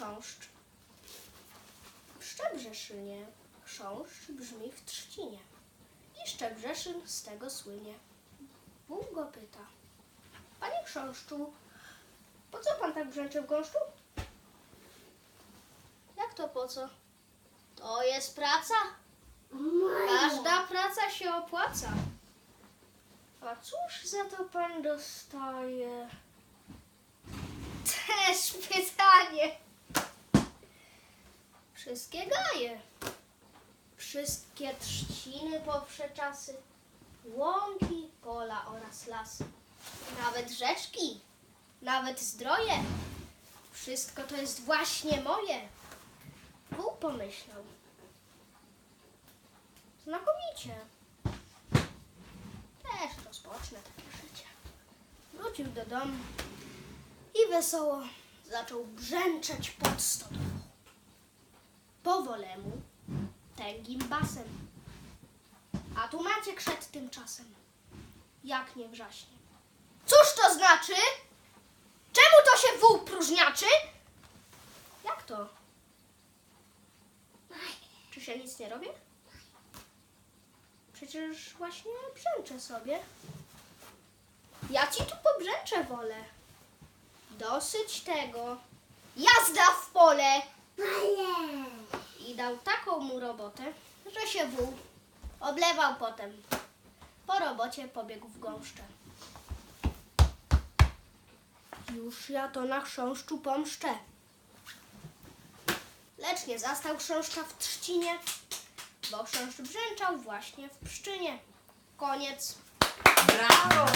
chrząszcz. Szczebrzeszynie, chrząszcz brzmi w trzcinie. I Szczebrzeszyn z tego słynie. Bóg go pyta. Panie chrząszczu, po co pan tak brzęczy w gąszczu? Jak to po co? To jest praca. Każda praca się opłaca. A cóż za to pan dostaje? Też pytanie. Wszystkie gaje. Wszystkie trzciny powsze czasy. Łąki, pola oraz lasy. Nawet rzeczki. Nawet zdroje. Wszystko to jest właśnie moje. Bóg pomyślał. Znakomicie. Też rozpocznę takie życie. Wrócił do domu i wesoło zaczął brzęczeć pod stodołą. Powolemu, tęgim basem. A tu Maciek szedł tymczasem, jak nie wrzaśnie. Cóż to znaczy? Czemu to się wół próżniaczy? Jak to? Czy się nic nie robi? Przecież właśnie brzęczę sobie. Ja ci tu pobrzęczę wolę. Dosyć tego. Jazda w pole! Się wół oblewał potem. Po robocie pobiegł w gąszcze. Już ja to na chrząszczu pomszczę. Lecz nie zastał chrząszcza w trzcinie, bo chrząszcz brzęczał właśnie w pszczynie. Koniec. Brawo!